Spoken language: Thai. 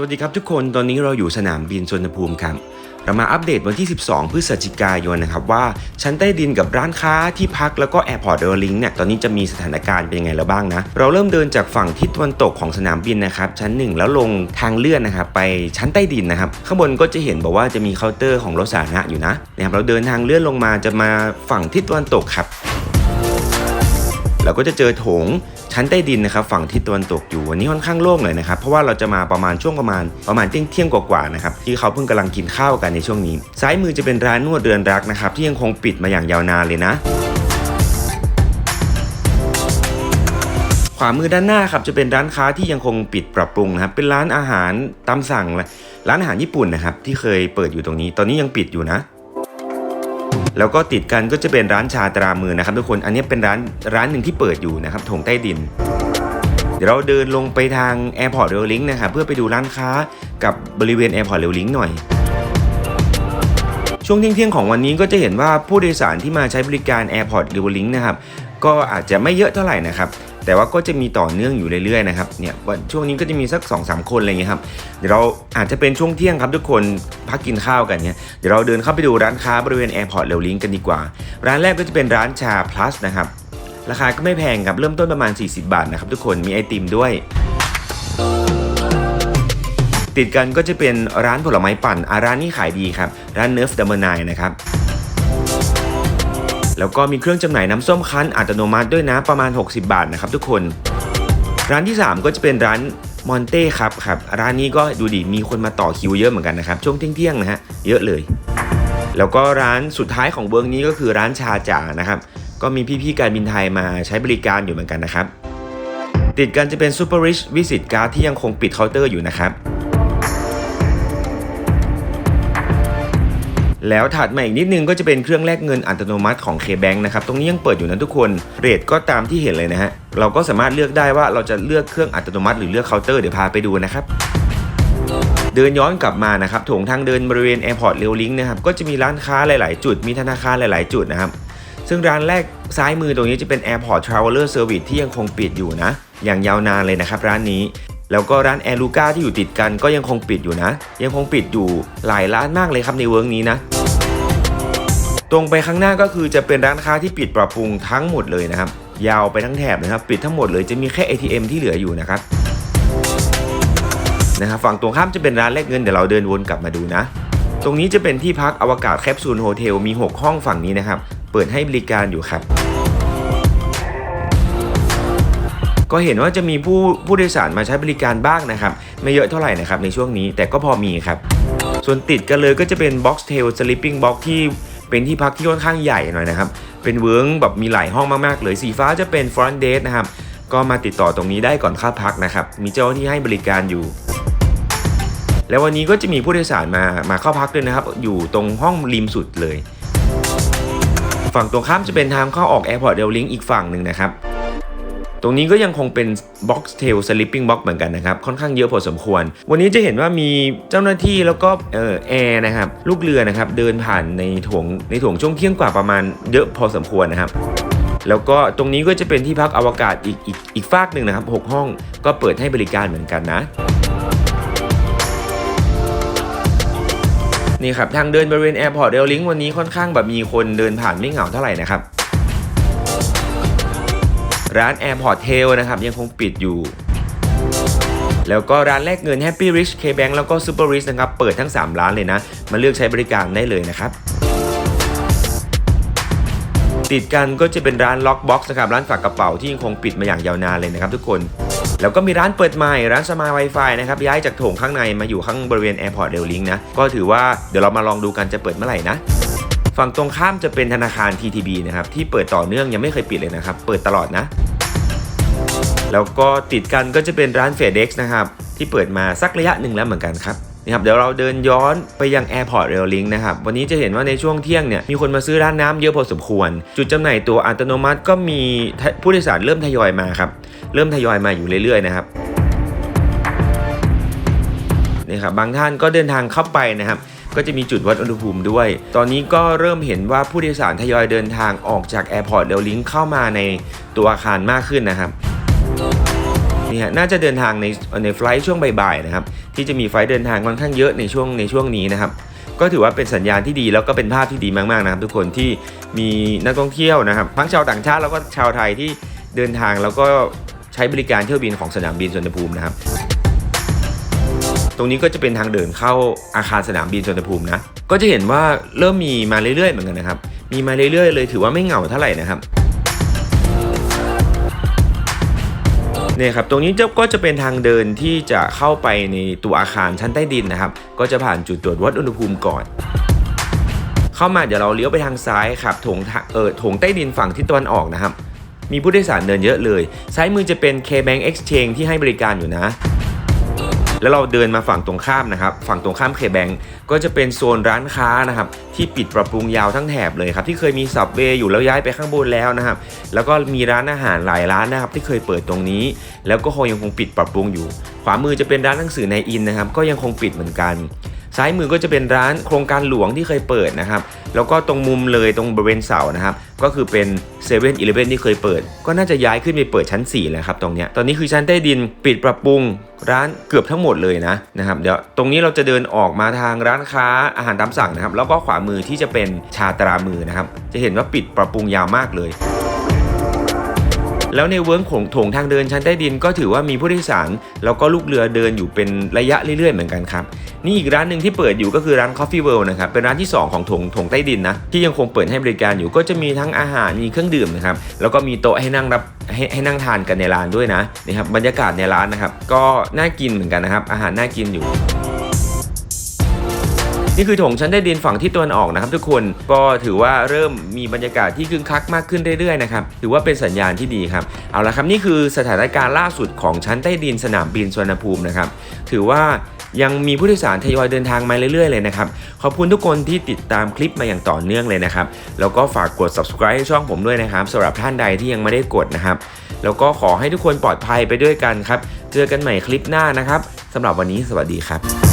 วัสดีครับทุกคนตอนนี้เราอยู่สนามบินสุวรรณภูมิครับ เรามาอัปเดตวันที่ 12 พฤศจิกายนนะครับว่าชั้นใต้ดินกับร้านค้าที่พักแล้วก็แอร์พอร์ตเดอร์ลิงเนี่ยตอนนี้จะมีสถานการณ์เป็นยังไงแล้วบ้างนะ เราเริ่มเดินจากฝั่งทิศตะวันตกของสนามบินนะครับ ชั้น 1 แล้วลงทางเลื่อนนะครับไปชั้นใต้ดินนะครับ ข้างบนก็จะเห็นบอกว่าจะมีเคาน์เตอร์ของรถสาธารณะอยู่นะนะครับเราเดินทางเลื่อนลงมาจะมาฝั่งทิศตะวันตกครับ เราก็จะเจอโถงชั้นใต้ดินนะครับฝั่งทิศตะวันตกอยู่วันนี้ค่อนข้างโล่งเลยนะครับเพราะว่าเราจะมาประมาณช่วงประมาณประมาณเที่ยงเที่ยงกว่าๆนะครับที่เขาเพิ่งกำลังกินข้าวกันในช่วงนี้ซ้ายมือจะเป็นร้านนวดเรือนรักนะครับที่ยังคงปิดมาอย่างยาวนานเลยนะขวามือด้านหน้าครับจะเป็นร้านค้าที่ยังคงปิดปรับปรุงนะครับเป็นร้านอาหารตามสั่งร้านอาหารญี่ปุ่นนะครับที่เคยเปิดอยู่ตรงนี้ ตอนนี้ยังปิดอยู่นะ แล้วก็ติดกันก็จะเป็นร้านชาตรามือนะครับทุกคน อันนี้เป็นร้านร้านหนึ่งที่เปิดอยู่นะครับถงใต้ดิน เดี๋ยวเราเดินลงไปทาง Airport Rail Link นะครับเพื่อไปดูร้านค้ากับบริเวณ Airport Rail Link หน่อยช่วงเที่ยงๆของวันนี้ก็จะเห็นว่าผู้โดยสารที่มาใช้บริการ Airport Rail Link นะครับ ก็อาจจะไม่เยอะเท่าไหร่นะครับ แต่ว่าก็จะมีต่อเนื่องอยู่เรื่อยๆนะครับเนี่ยวันช่วงนี้ก็จะมีสัก2อสคนอะไรเงี้ยครับเดี๋ยวเราอาจจะเป็นช่วงเที่ยงครับทุกคนพักกินข้าวกันเนี่ยเดี๋ยวเราเดินเข้าไปดูร้านค้าบริเวณ Airport Rail Link กันดีกว่า ร้านแรกก็จะเป็นร้านชา plus นะครับราคาก็ไม่แพงครับเริ่มต้นประมาณ 40 บาทนะครับทุกคนมีไอติมด้วยติดกันก็จะเป็นร้านผลไม้ปั่นอาร้านนี้ขายดีครับ ร้านเนิร์ฟดัมเบอร์นนะครับ แล้วก็มีเครื่องจำหน่ายน้ำส้มคั้นอัตโนมัติด้วยนะประมาณ 60 บาทนะครับทุกคน ร้านที่ 3 ก็จะเป็นร้านมอนเต้ครับครับร้านนี้ก็ดูดิมีคนมาต่อคิวเยอะเหมือนกันนะครับช่วงเที่ยงๆนะฮะเยอะเลย แล้วก็ร้านสุดท้ายของเบิร์กนี้ก็คือร้านชาจ่านะครับก็มีพี่ๆการบินไทยมาใช้บริการอยู่เหมือนกันนะครับติดกันจะเป็น Super Rich Visit Card ที่ยังคงปิดเคาน์เตอร์อยู่นะครับ แล้วถัดมาอีกนิดนึงก็จะเป็นเครื่องแลกเงินอัตโนมัติของ K-Bank นะครับ ตรงนี้ยังเปิดอยู่นะทุกคน เรทก็ตามที่เห็นเลยนะฮะ เราก็สามารถเลือกได้ว่าเราจะเลือกเครื่องอัตโนมัติหรือเลือกเคาน์เตอร์เดี๋ยวพาไปดูนะครับเดินย้อนกลับมานะครับถงทางเดินบริเวณ Airport Rail Link นะครับก็จะมีร้านค้าหลาย ๆ จุดมีธนาคารหลาย ๆ จุดนะครับ ซึ่งร้านแรกซ้ายมือตรงนี้จะเป็น Airport Traveler Service ที่ยังคงปิดอยู่นะ อย่างยาวนานเลยนะครับร้านนี้ แล้วก็ร้านแอลูก้าที่อยู่ติดกันก็ยังคงปิดอยู่นะ ยังคงปิดอยู่หลายร้านมากเลยครับในเวิร์กนี้นะ ตรงไปข้างหน้าก็คือจะเป็นร้านค้าที่ปิดปรับปรุงทั้งหมดเลยนะครับ ยาวไปทั้งแถบนะครับ ปิดทั้งหมดเลยจะมีแค่ ATM ที่เหลืออยู่นะครับนะครับฝั่งตรงข้ามจะเป็นร้านแลกเงินเดี๋ยวเราเดินวนกลับมาดูนะ ตรงนี้จะเป็นที่พักอวกาศแคปซูลโฮเทลมี 6 ห้องฝั่งนี้นะครับ เปิดให้บริการอยู่ครับ ก็เห็นว่าจะมีผู้ผู้โดยสารมาใช้บริการบ้างนะครับ ไม่เยอะเท่าไหร่นะครับในช่วงนี้แต่ก็พอมีครับ ส่วนติดกันเลยก็จะเป็น Box Tail Sleeping Box ที่เป็นที่พักที่ค่อนข้างใหญ่หน่อยนะครับ เป็นเวิร์งแบบมีหลายห้องมากๆเลยสีฟ้าจะเป็น Front Desk นะครับก็มาติดต่อตรงนี้ได้ก่อนเข้าพักนะครับ มีเจ้าหน้าที่ให้บริการอยู่ แล้ววันนี้ก็จะมีผู้โดยสารมามาเข้าพักด้วยนะครับ อยู่ตรงห้องริมสุดเลย ฝั่งตรงข้ามจะเป็นทางเข้าออก Airport Rail Link อีกฝั่งหนึ่งนะครับ ตรงนี้ก็ยังคงเป็น Box Tail Sleeping Box เหมือนกันนะครับ ค่อนข้างเยอะพอสมควร วันนี้จะเห็นว่ามีเจ้าหน้าที่แล้วก็เออแอร์นะครับ ลูกเรือนะครับ เดินผ่านในถงในถงช่วงเที่ยงกว่าประมาณเยอะพอสมควรนะครับแล้วก็ตรงนี้ก็จะเป็นที่พักอวกาศอีกอีกอีกฝากหนึ่งนะครับ 6 ห้องก็เปิดให้บริการเหมือนกันนะนี่ครับทางเดินบริเวณ Airport Rail Link วันนี้ค่อนข้างแบบมีคนเดินผ่านไม่เหงาเท่าไหร่นะครับ ร้าน Airport Tail นะครับ ยังคงปิดอยู่ แล้วก็ร้านแลกเงิน Happy Rich K-Bank แล้วก็ Super Rich นะครับ เปิดทั้ง 3 ร้านเลยนะ มาเลือกใช้บริการได้เลยนะครับติดกันก็จะเป็นร้าน Lockbox นะครับร้านฝากกระเป๋าที่ยังคงปิดมาอย่างยาวนานเลยนะครับทุกคน แล้วก็มีร้านเปิดใหม่ร้านสมา Wi-Fi นะครับย้ายจากโถงข้างในมาอยู่ข้างบริเวณ Airport Rail Link นะก็ถือว่าเดี๋ยวเรามาลองดูกันจะเปิดเมื่อไหร่นะ ฝั่งตรงข้ามจะเป็นธนาคาร TTB นะครับที่เปิดต่อเนื่องยังไม่เคยปิดเลยนะครับ เปิดตลอดนะ แล้วก็ติดกันก็จะเป็นร้าน FedEx นะครับที่เปิดมาสักระยะหนึ่งแล้วเหมือนกันครับนี่ครับเดี๋ยวเราเดินย้อนไปยัง Airport Rail Link นะครับ วันนี้จะเห็นว่าในช่วงเที่ยงเนี่ยมีคนมาซื้อร้านน้ำเยอะพอสมควร จุดจำหน่ายตัวอัตโนมัติก็มีผู้โดยสารเริ่มทยอยมาครับ เริ่มทยอยมาอยู่เรื่อยๆนะครับนี่ครับบางท่านก็เดินทางเข้าไปนะครับ ก็จะมีจุดวัดอุณหภูมิด้วย ตอนนี้ก็เริ่มเห็นว่าผู้โดยสารทยอยเดินทางออกจาก Airport Rail Link เข้ามาในตัวอาคารมากขึ้นนะครับนี่ฮะน่าจะเดินทางในในไฟล์ช่วงบ่ายๆนะครับที่จะมีไฟล์เดินทางค่อนข้างเยอะในช่วงในช่วงนี้นะครับก็ถือว่าเป็นสัญญาณที่ดีแล้วก็เป็นภาพที่ดีมากๆนะครับทุกคนที่มีนักท่องเที่ยวนะครับทั้งชาวต่างชาติแล้วก็ชาวไทยที่เดินทางแล้วก็ใช้บริการเที่ยวบินของสนามบินสุวรรณภูมินะครับ ตรงนี้ก็จะเป็นทางเดินเข้าอาคารสนามบินสุวรรณภูมินะ ก็จะเห็นว่าเริ่มมีมาเรื่อยๆเหมือนกันนะครับ มีมาเรื่อยๆ เลยถือว่าไม่เหงาเท่าไหร่นะครับเนี่ยครับตรงนี้จะก็จะเป็นทางเดินที่จะเข้าไปในตัวอาคารชั้นใต้ดินนะครับ ก็จะผ่านจุดตรวจวัดอุณหภูมิก่อน เข้ามาเดี๋ยวเราเลี้ยวไปทางซ้ายครับโถงเออโถงใต้ดินฝั่งทิศตะวันออกนะครับ มีผู้โดยสารเดินเยอะเลย ซ้ายมือจะเป็น K-Bank Exchange ที่ให้บริการอยู่นะ แล้วเราเดินมาฝั่งตรงข้ามนะครับ ฝั่งตรงข้ามเคแบงก็จะเป็นโซนร้านค้านะครับ ที่ปิดปรับปรุงยาวทั้งแถบเลยครับ ที่เคยมีสับเวย์อยู่แล้วย้ายไปข้างบนแล้วนะครับ แล้วก็มีร้านอาหารหลายร้านนะครับ ที่เคยเปิดตรงนี้ แล้วก็คงยังคงปิดปรับปรุงอยู่ ขวามือจะเป็นร้านหนังสือในอินนะครับ ก็ยังคงปิดเหมือนกัน ซ้ายมือก็จะเป็นร้านโครงการหลวงที่เคยเปิดนะครับ แล้วก็ตรงมุมเลยตรงบริเวณเสานะครับ ก็คือเป็น7 e เ e ่ e อที่เคยเปิด ก็น่าจะย้ายขึ้นไปเปิดชั้น 4 แล้วครับตรงเนี้ย ตอนนี้คือชั้นใต้ดินปิดปรับปรุงร้านเกือบทั้งหมดเลยนะนะครับ เดี๋ยวตรงนี้เราจะเดินออกมาทางร้านค้าอาหารตามสั่งนะครับ แล้วก็ขวามือที่จะเป็นชาตรามือนะครับ จะเห็นว่าปิดปรับปรุงยาวมากเลยแล้วในเวิร์กของโถงทางเดินชั้นใต้ดินก็ถือว่ามีผู้โดยสารแล้วก็ลูกเรือเดินอยู่เป็นระยะเรื่อยๆเหมือนกันครับ นี่อีกร้านหนึ่งที่เปิดอยู่ก็คือร้าน Coffee World นะครับ เป็นร้านที่ 2 ของถงถงใต้ดินนะ ที่ยังคงเปิดให้บริการอยู่ก็จะมีทั้งอาหาร มีเครื่องดื่มนะครับ แล้วก็มีโต๊ะให้นั่งรับให้ให้นั่งทานกันในร้านด้วยนะนี่ครับบรรยากาศในร้านนะครับ ก็น่ากินเหมือนกันนะครับ อาหารน่ากินอยู่นี่คือถงชั้นใต้ดินฝั่งที่ตะวันออกนะครับทุกคนก็ถือว่าเริ่มมีบรรยากาศที่คึกคักมากขึ้นเรื่อยๆนะครับถือว่าเป็นสัญญาณที่ดีครับเอาละครับนี่คือสถานการณ์ล่าสุดของชั้นใต้ดินสนามบินสุวรรณภูมินะครับถือว่า ยังมีผู้โดยสารทยอยเดินทางมาเรื่อยๆเลยนะครับ ขอบคุณทุกคนที่ติดตามคลิปมาอย่างต่อเนื่องเลยนะครับ แล้วก็ฝากกด subscribe ให้ช่องผมด้วยนะครับสำหรับท่านใดที่ยังไม่ได้กดนะครับ แล้วก็ขอให้ทุกคนปลอดภัยไปด้วยกันครับ เจอกันใหม่คลิปหน้านะครับสำหรับวันนี้สวัสดีครับ